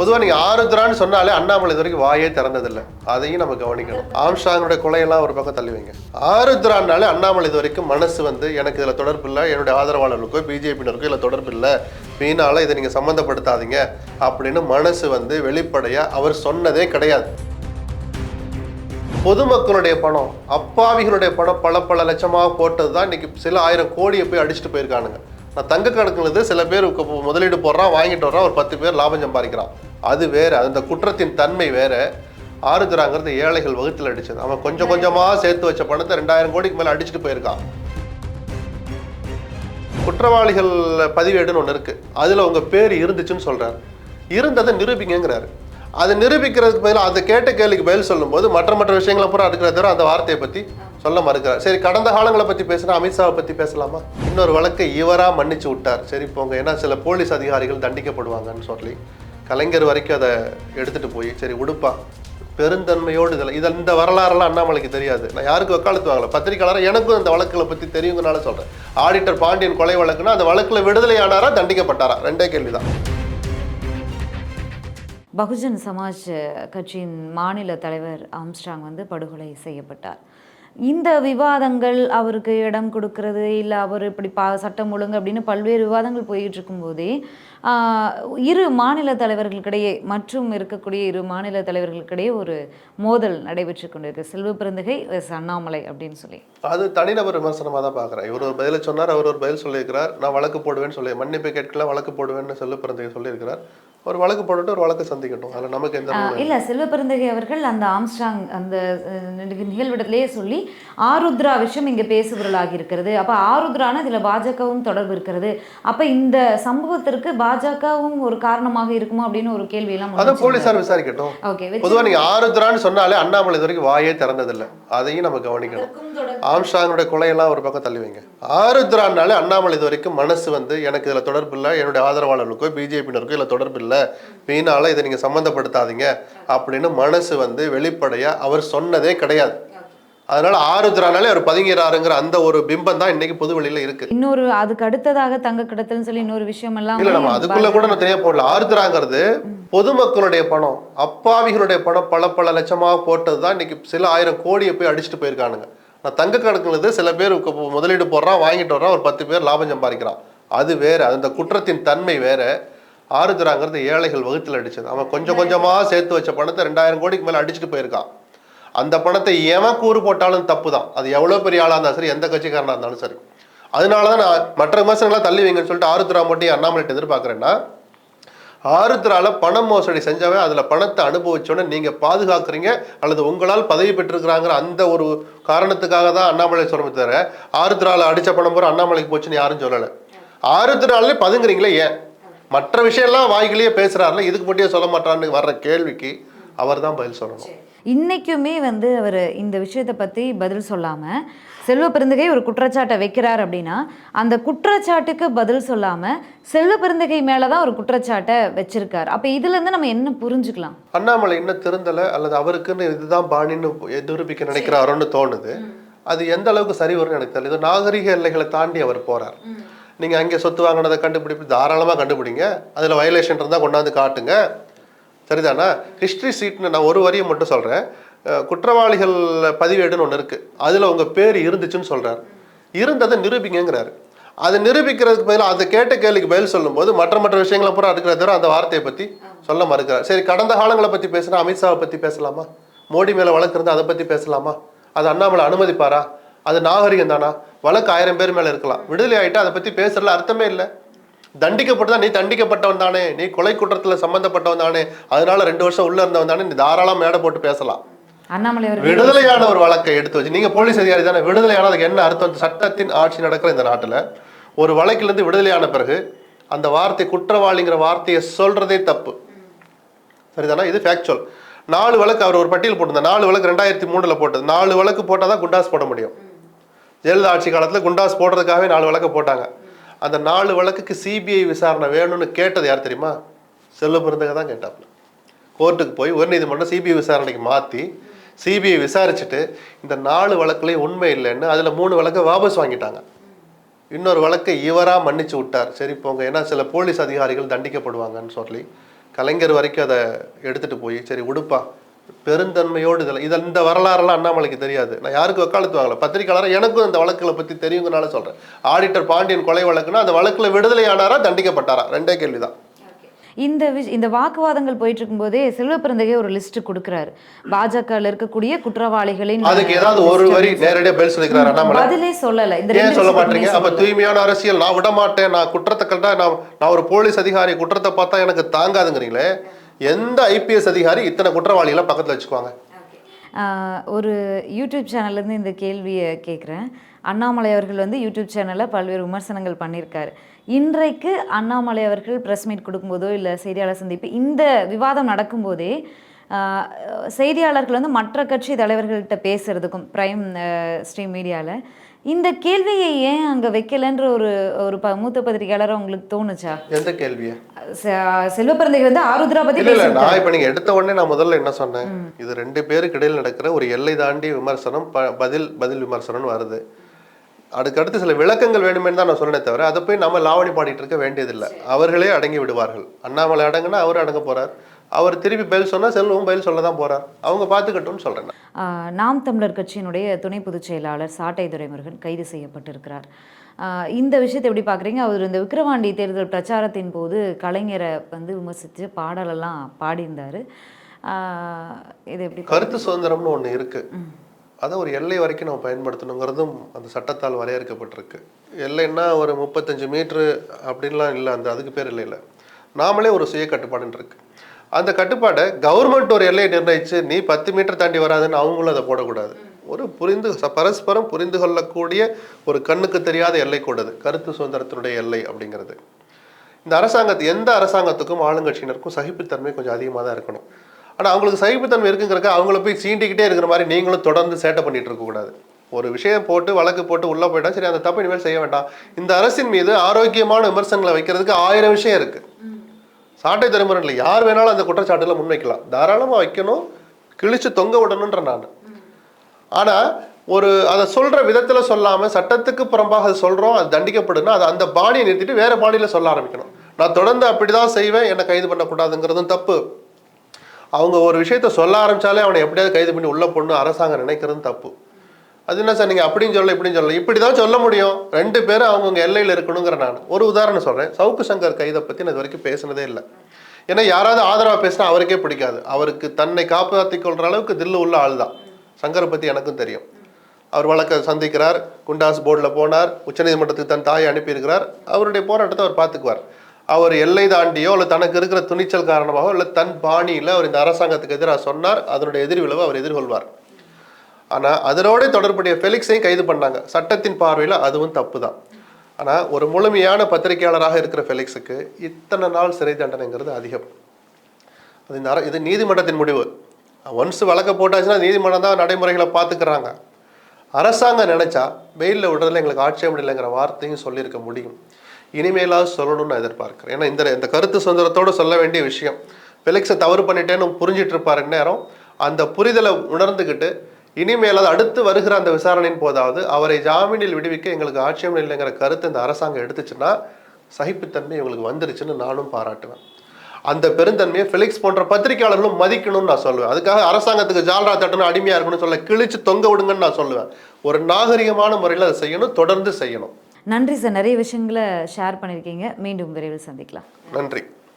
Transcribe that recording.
பொதுவாக நீங்கள் ஆருத்ரான்னு சொன்னாலே அண்ணாமலை இது வரைக்கும் வாயே திறந்ததில்லை. அதையும் நம்ம கவனிக்கணும். ஆம்ஸ்டாங்கனுடைய கொலையெல்லாம் ஒரு பக்கம் தள்ளுவீங்க. ஆருத்ரான்னாலே அண்ணாமலை இது வரைக்கும் மனசு வந்து எனக்கு இதில் தொடர்பு இல்லை என்னுடைய ஆதரவாளர்களுக்கோ பிஜேபியினருக்கோ இதில் தொடர்பு இல்லை. மீனால் இதை நீங்கள் சம்மந்தப்படுத்தாதீங்க அப்படின்னு மனசு வந்து வெளிப்படையாக அவர் சொன்னதே கிடையாது. பொதுமக்களுடைய பணம் அப்பாவிகளுடைய பணம் பல பல லட்சமாக போட்டது தான் இன்னைக்கு சில ஆயிரம் கோடியை போய் அடிச்சுட்டு போயிருக்கானுங்க. நான் தங்க கணக்குறது சில பேர் முதலீடு போடுறான் வாங்கிட்டு வர்றான் ஒரு பத்து பேர் லாபம் சம்பாதிக்கிறான். அது வேறு. அந்த குற்றத்தின் தன்மை வேறு. ஆறுதுறாங்கிறது ஏழைகள் வகுத்தில் அடித்தது அவன் கொஞ்சம் கொஞ்சமாக சேர்த்து வச்ச பணத்தை ரெண்டாயிரம் கோடிக்கு மேலே அடிச்சுட்டு போயிருக்கான். குற்றவாளிகள் பதிவேடுன்னு ஒன்று இருக்குது அதில் உங்கள் பேர் இருந்துச்சுன்னு சொல்கிறார் இருந்ததை நிரூபிங்கிறாரு அதை நிரூபிக்கிறதுக்கு பதிலாக அதை கேட்ட கேள்விக்கு பதில் சொல்லும்போது மற்ற மற்ற விஷயங்களை பூரா இருக்கிற தவிர அந்த வார்த்தையை பற்றி சொல்ல மறுக்கிறார். சரி கடந்த காலங்களை பற்றி பேசினா அமித்ஷாவை பற்றி பேசலாமா? இன்னொரு வழக்கை இவராக மன்னிச்சு விட்டார். சரி போங்க. ஏன்னா சில போலீஸ் அதிகாரிகள் தண்டிக்கப்படுவாங்கன்னு சொல்லி கலைஞர் வரைக்கும் அதை எடுத்துகிட்டு போய் சரி உடுப்பா. பெருந்தன்மையோடு இதில் இதில் இந்த வரலாறுலாம் அண்ணாமலைக்கு தெரியாது. நான் யாருக்கு வக்காலத்து வாங்கல. பத்திரிக்கையாளர் எனக்கும் இந்த வழக்குகளை பற்றி தெரியுங்கனால சொல்கிறேன் ஆடிட்டர் பாண்டியன் கொலை வழக்குன்னா அந்த வழக்கில் விடுதலை ஆனாரா தண்டிக்கப்பட்டாரா? ரெண்டே கேள்வி தான் பகுஜன் சமாஜ் கட்சியின் மாநில தலைவர் ஆம்ஸ்டாங் வந்து படுகொலை செய்யப்பட்டார். இந்த விவாதங்கள் அவருக்கு இடம் கொடுக்கறது இல்லை அவர் இப்படி பா சட்டம் ஒழுங்கு அப்படின்னு பல்வேறு விவாதங்கள் போயிட்டு இருக்கும்போதே இரு மாநில தலைவர்களுக்கிடையே மற்றும் இருக்கக்கூடிய இரு மாநில தலைவர்களுக்கிடையே ஒரு மோதல் நடைபெற்று கொண்டிருக்கு. செல்வ பிறந்தகை அண்ணாமலை அப்படின்னு சொல்லி. அது தனிநபர் விமர்சனமாக தான் பார்க்குறேன். இவர் ஒரு பதிலை சொன்னார் அவர் ஒரு பதில் சொல்லியிருக்கிறார். நான் வழக்கு போடுவேன்னு சொல்லி மன்னிப்பு கேட்கல வழக்கு போடுவேன்னு செல்வ பிறந்தகை சொல்லியிருக்கிறார். ஒரு வழக்கு போட்டுட்டு ஒரு வழக்கு சந்திக்கட்டும். அதில் நமக்கு எந்த இல்ல செல்வ பெருந்தகை அவர்கள் அந்த ஆம்ஸ்ட்ராங் அந்த நிகழ்விடத்திலேயே சொல்லி ஆருத்ரா விஷயம் இங்க பேசுபொருளாகி இருக்கிறது. அப்ப ஆருத்ரான இதுல பாஜகவும் தொடர்பு இருக்கிறது. அப்ப இந்த சம்பவத்திற்கு பாஜகவும் ஒரு காரணமாக இருக்குமா அப்படின்னு ஒரு கேள்வி எல்லாம் அதை போலீஸார் விசாரிக்கட்டும். ஓகே பொதுவாக நீங்கள் ஆருத்ரான்னு சொன்னாலே அண்ணாமலை இது வரைக்கும் வாயே திறந்ததில்லை. அதையும் நம்ம கவனிக்கணும். ஆம்ஸ்டாங்கனுடைய கொலையெல்லாம் ஒரு பக்கம் தள்ளி வைங்க ஆருத்ரான்னாலே அண்ணாமலை இது வரைக்கும் மனசு வந்து எனக்கு இதில் தொடர்பு இல்லை. என்னுடைய ஆதரவாளர்களுக்கோ பிஜேபியினருக்கோ இதில் தொடர்பு இல்லை. மீனால இதை நீங்கள் சம்மந்தப்படுத்தாதீங்க அப்படின்னு மனசு வந்து வெளிப்படையாக அவர் சொன்னதே கிடையாது. அதனால ஆருத்ரானாலே அவர் பதுங்கிறாருங்கிற அந்த ஒரு பிம்பம் தான் இன்னைக்கு பொது வெளியில இருக்கு. இன்னொரு அதுக்கு அடுத்ததாக தங்க கடத்தல்னு சொல்லி இன்னொரு விஷயம் எல்லாம் இல்ல நம்ம அதுக்குள்ள கூட நான் தெரிய போடல ஆருத்ராங்கிறது பொதுமக்களுடைய பணம். அப்பாவிகளுடைய பணம் பல பல லட்சமாக போட்டது தான் இன்னைக்கு சில ஆயிரம் கோடியை போய் அடிச்சுட்டு போயிருக்கானுங்க. நான் தங்க கணக்குறது சில பேர் முதலீடு போடுறான் வாங்கிட்டு வர்றான் ஒரு பத்து பேர் லாபம் சம்பாதிக்கிறான். அது வேற. அந்த குற்றத்தின் தன்மை வேற. ஆருத்ராங்கிறது ஏழைகள் வகுத்தில் அடிச்சது. அவன் கொஞ்சம் கொஞ்சமாக சேர்த்து வச்ச பணத்தை ரெண்டாயிரம் கோடிக்கு மேலே அடிச்சுட்டு போயிருக்கான். அந்த பணத்தை எவன் கூறு போட்டாலும் தப்பு தான் அது எவ்வளோ பெரிய ஆளாக இருந்தாலும் சரி எந்த கட்சிக்காரனாக இருந்தாலும் சரி. அதனால தான் நான் மற்ற விமர்சனங்களாம் தள்ளி வைங்கன்னு சொல்லிட்டு ஆருத்ரா மட்டும் அண்ணாமலைட்டு எதிர்பார்க்குறேன்னா ஆருத்ரால பணம் மோசடி செஞ்சவன் அதுல பணத்தை அனுபவிச்சோன்னே நீங்க பாதுகாக்கிறீங்க அல்லது உங்களால் பதவி பெற்றிருக்கிறாங்கிற அந்த ஒரு காரணத்துக்காக தான் அண்ணாமலை சொல்றமே தவிர ஆருத்ரால அடிச்ச பணம் பூரா அண்ணாமலைக்கு போச்சுன்னு யாரும் சொல்லலை. ஆருத்ராலே பதுங்குறீங்களே ஏன்? மற்ற விஷயம்லாம் வாய்களையே பேசுறாருல இதுக்கு மட்டும் சொல்ல மாட்டான்னு வர்ற கேள்விக்கு அவர் தான் பதில் சொல்லணும். இன்னைக்குமே வந்து அவர் இந்த விஷயத்தை பற்றி பதில் சொல்லாமல் செல்வ பெருந்தகை ஒரு குற்றச்சாட்டை வைக்கிறார் அப்படின்னா அந்த குற்றச்சாட்டுக்கு பதில் சொல்லாமல் செல்வ பெருந்தகை மேலே தான் ஒரு குற்றச்சாட்டை வச்சிருக்கார். அப்போ இதுலேருந்து நம்ம என்ன புரிஞ்சுக்கலாம்? அண்ணாமலை இன்னும் திருந்தலை அல்லது அவருக்குன்னு இதுதான் பாணின்னு நிரூபிக்க நினைக்கிறாரோன்னு தோணுது. அது எந்த அளவுக்கு சரி வரும்னு எனக்கு தெரியல. இது நாகரிக எல்லைகளை தாண்டி அவர் போறார். நீங்கள் அங்கே சொத்து வாங்கினதை கண்டுபிடிப்பு தாராளமாக கண்டுபிடிங்க. அதில் வயலேஷன் இருந்தால் கொண்டாந்து காட்டுங்க. சரிதானா? ஹிஸ்ட்ரி சீட்னு நான் ஒரு வரியை மட்டும் சொல்கிறேன் குற்றவாளிகள் பதிவேடுன்னு ஒன்று இருக்குது அதில் உங்கள் பேர் இருந்துச்சுன்னு சொல்கிறார் இருந்ததை நிரூபிங்கிறாரு அதை நிரூபிக்கிறதுக்கு பதிலாக அதை கேட்ட கேள்விக்கு பதில் சொல்லும்போது மற்ற மற்ற விஷயங்களை பூரா இருக்கிற தவிர அந்த வார்த்தையை பற்றி சொல்ல மறுக்கிறார். சரி கடந்த காலங்களை பற்றி பேசுனா அமித்ஷாவை பற்றி பேசலாமா? மோடி மேலே வழக்கு இருந்தால் அதை பற்றி பேசலாமா? அது அண்ணாமலை அனுமதிப்பாரா? அது நாகரிகம் தானா வழக்கு ஆயிரம் பேர் மேல இருக்கலாம். விடுதலை ஆயிட்டா அதை பத்தி பேசுறதுல அர்த்தமே இல்லை. தண்டிக்கப்பட்டதா நீ தண்டிக்கப்பட்டவன் தானே. நீ கொலை குற்றத்துல சம்பந்தப்பட்டவன் தானே. அதனால ரெண்டு வருஷம் உள்ள இருந்தவன் தானே. நீ தாராளம் மேடை போட்டு பேசலாம். விடுதலையான ஒரு வழக்கை எடுத்து வச்சு நீங்க போலீஸ் அதிகாரி தானே. விடுதலையான அதுக்கு என்ன அர்த்தம்? சட்டத்தின் ஆட்சி நடக்கிற இந்த நாட்டுல ஒரு வழக்கிலிருந்து விடுதலையான பிறகு அந்த வார்த்தை குற்றவாளிங்கிற வார்த்தையை சொல்றதே தப்பு. சரிதானா? இது ஃபேக்சுவல் நாலு வழக்கு அவர் ஒரு பட்டியல் போட்டிருந்தார். நாலு வழக்கு ரெண்டாயிரத்தி மூணுல போட்டது. நாலு வழக்கு போட்டால் தான் குண்டாஸ் போட முடியும். ஜெயலலிதா ஆட்சி காலத்தில் குண்டாஸ் போடுறதுக்காகவே நாலு வழக்கு போட்டாங்க. அந்த நாலு வழக்குக்கு சிபிஐ விசாரணை வேணும்னு கேட்டது யார் தெரியுமா? செல்வ பிறந்தக தான் கேட்டாப்புல கோர்ட்டுக்கு போய் உயர்நீதிமன்றம் சிபிஐ விசாரணைக்கு மாற்றி சிபிஐ விசாரிச்சுட்டு இந்த நாலு வழக்குலேயும் உண்மை இல்லைன்னு அதில் மூணு வழக்கை வாபஸ் வாங்கிட்டாங்க. இன்னொரு வழக்கை இவராக மன்னிச்சு விட்டார். சரி போங்க. ஏன்னா சில போலீஸ் அதிகாரிகள் தண்டிக்கப்படுவாங்கன்னு சொல்லி கலைஞர் வரைக்கும் அதை எடுத்துகிட்டு போய் சரி உடுப்பா. பெருந்தன்மையோடு இதில் இதில் இந்த வரலாறுலாம் அண்ணாமலைக்கு தெரியாது. நான் யாருக்கு வக்காலத்து வாங்கல பத்திரிக்கையாளர் எனக்கும் இந்த வழக்குகளை பற்றி தெரியுங்கனால சொல்கிறேன் ஆடிட்டர் பாண்டியன் கொலை வழக்குன்னா அந்த வழக்கில் விடுதலை ஆனாரா தண்டிக்கப்பட்டாரா? ரெண்டே கேள்விதான். இந்த விஷ் இந்த வாக்குவாதங்கள் போயிட்டு இருக்கும்போதே செல்வப்பிறந்தகை ஒரு லிஸ்ட் கொடுக்குறாரு. பாஜகவில் இருக்கக்கூடிய குற்றவாளிகளின் அதுக்கு ஏதாவது ஒரு வரி நேரடியாக பதில் சொல்லிக்கிறார் அண்ணாமலை? பதிலே சொல்லல. இந்த ஏன் சொல்ல மாட்டீங்க? அப்ப. தூய்மையான அரசியல் நான் விட மாட்டேன் நான் குற்றத்தை கண்டா நான் நான் ஒரு போலீஸ் அதிகாரி குற்றத்தை பார்த்தா எனக்கு தாங்காதுங்கிறீங்களே. எந்த ஐபிஎஸ் அதிகாரி இத்தனை குற்றவாளிகளை பக்கத்தில் வச்சுக்குவாங்க? ஒரு யூடியூப் சேனல்லேருந்து இந்த கேள்வியை கேட்குறேன் அண்ணாமலை அவர்கள் வந்து யூடியூப் சேனலில் பல்வேறு விமர்சனங்கள் பண்ணியிருக்காரு இன்றைக்கு அண்ணாமலை அவர்கள் ப்ரெஸ் மீட் கொடுக்கும்போதோ இல்லை செய்தியாளர் சந்திப்பு இந்த விவாதம் நடக்கும்போதே செய்தியாளர்கள் வந்து மற்ற கட்சி தலைவர்கள்கிட்ட பேசுறதுக்கும் ப்ரைம் ஸ்ட்ரீம் மீடியாவில் இந்த கேள்வியை ஏன் அங்கே வைக்கலன்ற ஒரு ஒரு ப மூத்த பத்திரிகையாளர் உங்களுக்கு தோணுச்சா? எந்த கேள்வியை? செ- செல்வப்பிறந்தகை வந்து ஆருத்ரா பற்றி இல்ல நான் இப்ப நீங்க எடுத்த உடனே நான் முதல்ல என்ன சொன்னேன்? இது ரெண்டு பேருக்கு இடையில் நடக்கிற ஒரு எல்லை தாண்டி விமர்சனம் ப- பதில் பதில் விமர்சனம்னு வருது. அதுக்கடுத்து சில விளக்கங்கள் வேணுமே தான் நான் சொன்னேனே தவிர அதை போய் நம்ம லாவணி பாடிட்டு இருக்க வேண்டியதில்லை. அவர்களே அடங்கி விடுவார்கள். அண்ணாமலை அடங்குனா அவர் அடங்க போறார். அவர் திருப்பி பதில் சொன்னா செல்வம் பதில் சொல்ல தான் போறார். அவங்க பார்த்துக்கட்டும்னு. ஆஹ் நாம் தமிழர் கட்சியினுடைய துணை பொதுச் செயலாளர் சாட்டை துரைமுருகன் கைது செய்யப்பட்டிருக்கிறார். இந்த விஷயத்தை எப்படி பார்க்குறீங்க? அவர் இந்த விக்கிரவாண்டி தேர்தல் பிரச்சாரத்தின் போது கலைஞரை வந்து விமர்சித்து பாடலெல்லாம் பாடியிருந்தார். இது எப்படி கருத்து சுதந்திரம்னு ஒண்ணு இருக்கு. அதை ஒரு எல்லை வரைக்கும் நம்ம பயன்படுத்தணுங்கிறதும் அந்த சட்டத்தால் வரையறுக்கப்பட்டிருக்கு. எல்லைன்னா ஒரு முப்பத்தஞ்சு மீட்ரு அப்படின்லாம் இல்லை. அந்த அதுக்கு பேர் இல்லை இல்லை நாமளே ஒரு சுய கட்டுப்பாடுன்னு இருக்கு. அந்த கட்டுப்பாடை கவர்மெண்ட் ஒரு எல்லையை நிர்ணயிச்சு நீ பத்து மீட்டர் தாண்டி வராதுன்னு அவங்களும் அதை போடக்கூடாது. ஒரு புரிந்து பரஸ்பரம் புரிந்து கொள்ளக்கூடிய ஒரு கண்ணுக்கு தெரியாத எல்லை கூடது கருத்து சுதந்திரத்தினுடைய எல்லை அப்படிங்கிறது. இந்த அரசாங்கத்து எந்த அரசாங்கத்துக்கும் ஆளுங்கட்சியினருக்கும் சகிப்புத்தன்மை கொஞ்சம் அதிகமாக தான் இருக்கணும். ஆனால் அவங்களுக்கு சகிப்புத்தன்மை இருக்குங்கிறக்க அவங்கள போய் சீண்டிக்கிட்டே இருக்கிற மாதிரி நீங்களும் தொடர்ந்து சேட்டை பண்ணிட்டு இருக்கக்கூடாது ஒரு விஷயம் போட்டு வழக்கு போட்டு உள்ளே போயிட்டா சரி அந்த தப்பு இனிமேல் செய்ய வேண்டாம். இந்த அரசின் மீது ஆரோக்கியமான விமர்சனங்களை வைக்கிறதுக்கு ஆயிரம் விஷயம் இருக்குது சாட்டை தலைமுறையில் யார் வேணாலும் அந்த குற்றச்சாட்டுல முன்வைக்கலாம். தாராளமாக வைக்கணும். கிழிச்சு தொங்க விடணுன்ற நான். ஆனால் ஒரு அதை சொல்கிற விதத்தில் சொல்லாமல் சட்டத்துக்கு புறம்பாக அது சொல்கிறோம் அது தண்டிக்கப்படுன்னா அதை அந்த பாணியை நிறுத்திட்டு வேறு பாணியில் சொல்ல ஆரம்பிக்கணும். நான் தொடர்ந்து அப்படி தான் செய்வேன் என்னை கைது பண்ணக்கூடாதுங்கிறதும் தப்பு. அவங்க ஒரு விஷயத்த சொல்ல ஆரம்பிச்சாலே அவனை எப்படியாவது கைது பண்ணி உள்ளே பொண்ணு அரசாங்கம் நினைக்கிறதும் தப்பு. அது என்ன சார் நீங்கள் அப்படின்னு சொல்ல இப்படின்னு சொல்லல. இப்படி தான் சொல்ல முடியும். ரெண்டு பேரும் அவங்கவுங்க எல்லையில் இருக்கணுங்கிற நான் ஒரு உதாரணம் சொல்கிறேன் சவுக்கு சங்கர் கைதை பற்றி நான் இது வரைக்கும் பேசினதே இல்லை. ஏன்னா யாராவது ஆதரவாக பேசினா அவருக்கே பிடிக்காது. அவருக்கு தன்னை காப்பாற்றிக் கொள்கிற அளவுக்கு தில்லு உள்ள ஆள் தான். சங்கரை பற்றி எனக்கும் தெரியும். அவர் வழக்கை சந்திக்கிறார். குண்டாஸ் போர்டில் போனார். உச்சநீதிமன்றத்துக்கு தன் தாயை அனுப்பியிருக்கிறார். அவருடைய போராட்டத்தை அவர் பார்த்துக்குவார். அவர் எல்லை தாண்டியோ இல்லை தனக்கு இருக்கிற துணிச்சல் காரணமாகவோ இல்லை தன் பாணியில் அவர் இந்த அரசாங்கத்துக்கு எதிராக சொன்னார். அதனுடைய எதிர்விளைவை அவர் எதிர்கொள்வார். ஆனால் அதனோட தொடர்புடைய ஃபெலிக்ஸையும் கைது பண்ணாங்க. சட்டத்தின் பார்வையில் அதுவும் தப்பு தான் ஆனால் ஒரு முழுமையான பத்திரிகையாளராக இருக்கிற ஃபெலிக்ஸுக்கு இத்தனை நாள் சிறை தண்டனைங்கிறது அதிகம். அது இந்த இது நீதிமன்றத்தின் முடிவு. ஒன்ஸ் வழக்க போட்டாச்சுன்னா நீதிமன்றம் தான் நடைமுறைகளை பார்த்துக்கிறாங்க. அரசாங்கம் நினைச்சா வெயிலில் விடுறதுல எங்களுக்கு ஆட்சேபம் இல்லைங்கிற வார்த்தையும் சொல்லியிருக்க முடியும். இனிமேலாவது சொல்லணும்னு நான் எதிர்பார்க்கிறேன். ஏன்னா இந்த இந்த கருத்து சுதந்திரத்தோடு சொல்ல வேண்டிய விஷயம். ஃபெலிக்ஸை தவறு பண்ணிட்டேன்னு புரிஞ்சிட்டு இருப்பார் நேரம் அந்த புரிதலை உணர்ந்துக்கிட்டு இனிமேலாவது அடுத்து வருகிற அந்த விசாரணையின் போதாவது அவரை ஜாமீனில் விடுவிக்க எங்களுக்கு ஆட்சேபம் இல்லைங்கிற கருத்து இந்த அரசாங்கம் எடுத்துச்சுன்னா சகிப்புத்தன்மை இவங்களுக்கு வந்துருச்சுன்னு நானும் பாராட்டுவேன். அந்த பெருந்தன்மையை ஃபெலிக்ஸ் போன்ற பத்திரிகையாளர்களும் மதிக்கணும்னு நான் சொல்லுவேன். அதுக்காக அரசாங்கத்துக்கு ஜால்ரா தட்டணும் அடிமையா இருக்கணும்னு சொல்ல கிழிச்சு தொங்க விடுங்கன்னு நான் சொல்லுவேன். ஒரு நாகரிகமான முறையில் அதை செய்யணும் தொடர்ந்து செய்யணும். நன்றி சார். நிறைய விஷயங்களை ஷேர் பண்ணியிருக்கீங்க. மீண்டும் விரைவில் சந்திக்கலாம். நன்றி.